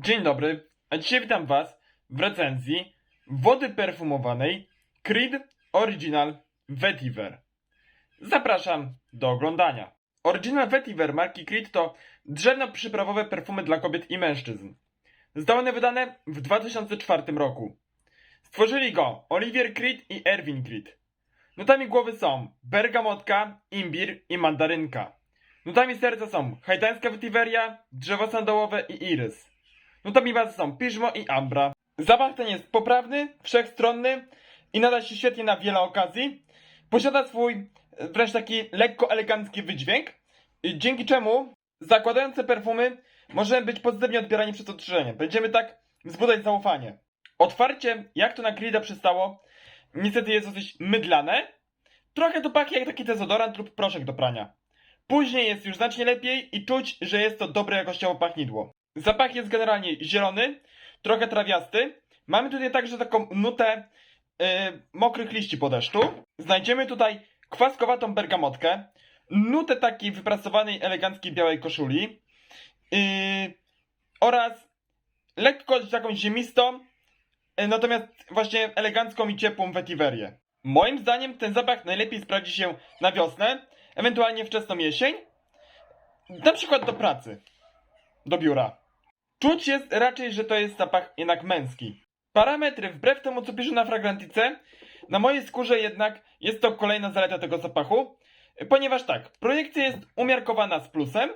Dzień dobry, a dzisiaj witam Was w recenzji wody perfumowanej Creed Original Vetiver. Zapraszam do oglądania. Original Vetiver marki Creed to drzewno-przyprawowe perfumy dla kobiet i mężczyzn. Zostały one wydane w 2004 roku. Stworzyli go Olivier Creed i Erwin Creed. Nutami głowy są bergamotka, imbir i mandarynka. Nutami serca są haitańska wetyweria, drzewo sandałowe i irys. Nutami bazy są piżmo i ambra. Zapach ten jest poprawny, wszechstronny i nada się świetnie na wiele okazji. Posiada swój e, wręcz taki lekko elegancki wydźwięk, dzięki czemu zakładając te perfumy możemy być pozytywnie odbierani przez otoczenie. Będziemy tak wzbudzać zaufanie. Otwarcie, jak to na Creeda przystało, niestety jest dosyć mydlane. Trochę to pachnie jak taki dezodorant lub proszek do prania. Później jest już znacznie lepiej i czuć, że jest to dobre jakościowo pachnidło. Zapach jest generalnie zielony, trochę trawiasty. Mamy tutaj także taką nutę yy, mokrych liści po deszczu. Znajdziemy tutaj kwaskowatą bergamotkę, nutę takiej wyprasowanej, eleganckiej białej koszuli yy, oraz lekko taką ziemistą, yy, natomiast właśnie elegancką i ciepłą wetiverię. Moim zdaniem ten zapach najlepiej sprawdzi się na wiosnę, ewentualnie wczesną jesień, na przykład do pracy, do biura. Czuć jest raczej, że to jest zapach jednak męski. Parametry, wbrew temu co pisze na fragrantice, na mojej skórze jednak jest to kolejna zaleta tego zapachu, ponieważ tak, projekcja jest umiarkowana z plusem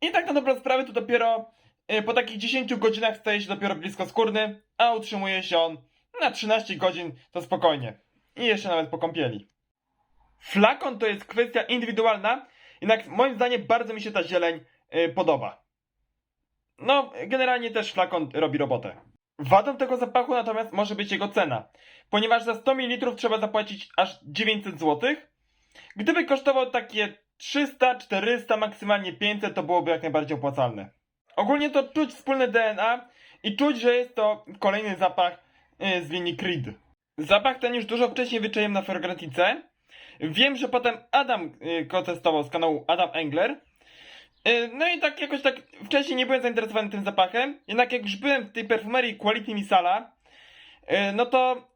i tak na dobrą sprawę to dopiero y, po takich 10 godzinach staje się dopiero blisko skórny, a utrzymuje się on na 13 godzin to spokojnie. I jeszcze nawet po kąpieli. Flakon to jest kwestia indywidualna, jednak moim zdaniem bardzo mi się ta zieleń y, podoba. No, generalnie też flakon robi robotę. Wadą tego zapachu natomiast może być jego cena, ponieważ za 100 ml trzeba zapłacić aż 900 zł. Gdyby kosztował takie 300, 400, maksymalnie 500, to byłoby jak najbardziej opłacalne. Ogólnie to czuć wspólne DNA i czuć, że jest to kolejny zapach y, z linii Creed. Zapach ten już dużo wcześniej wyczaiłem na Fragrantice. Wiem, że potem Adam y, go testował z kanału Adam Engler. Y, No i tak jakoś tak wcześniej nie byłem zainteresowany tym zapachem, jednak jak już byłem w tej perfumerii Quality Misala, y, no to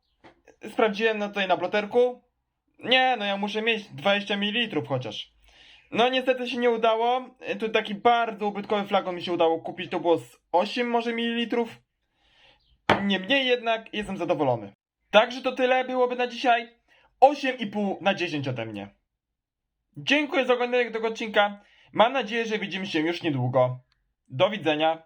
sprawdziłem no tutaj na bloterku. Nie, no ja muszę mieć 20 ml chociaż. No niestety się nie udało. Y, Tu taki bardzo ubytkowy flakon mi się udało kupić, to było z 8 może ml. Niemniej jednak jestem zadowolony. Także to tyle byłoby na dzisiaj. 8,5 na 10 ode mnie. Dziękuję za oglądanie tego odcinka. Mam nadzieję, że widzimy się już niedługo. Do widzenia.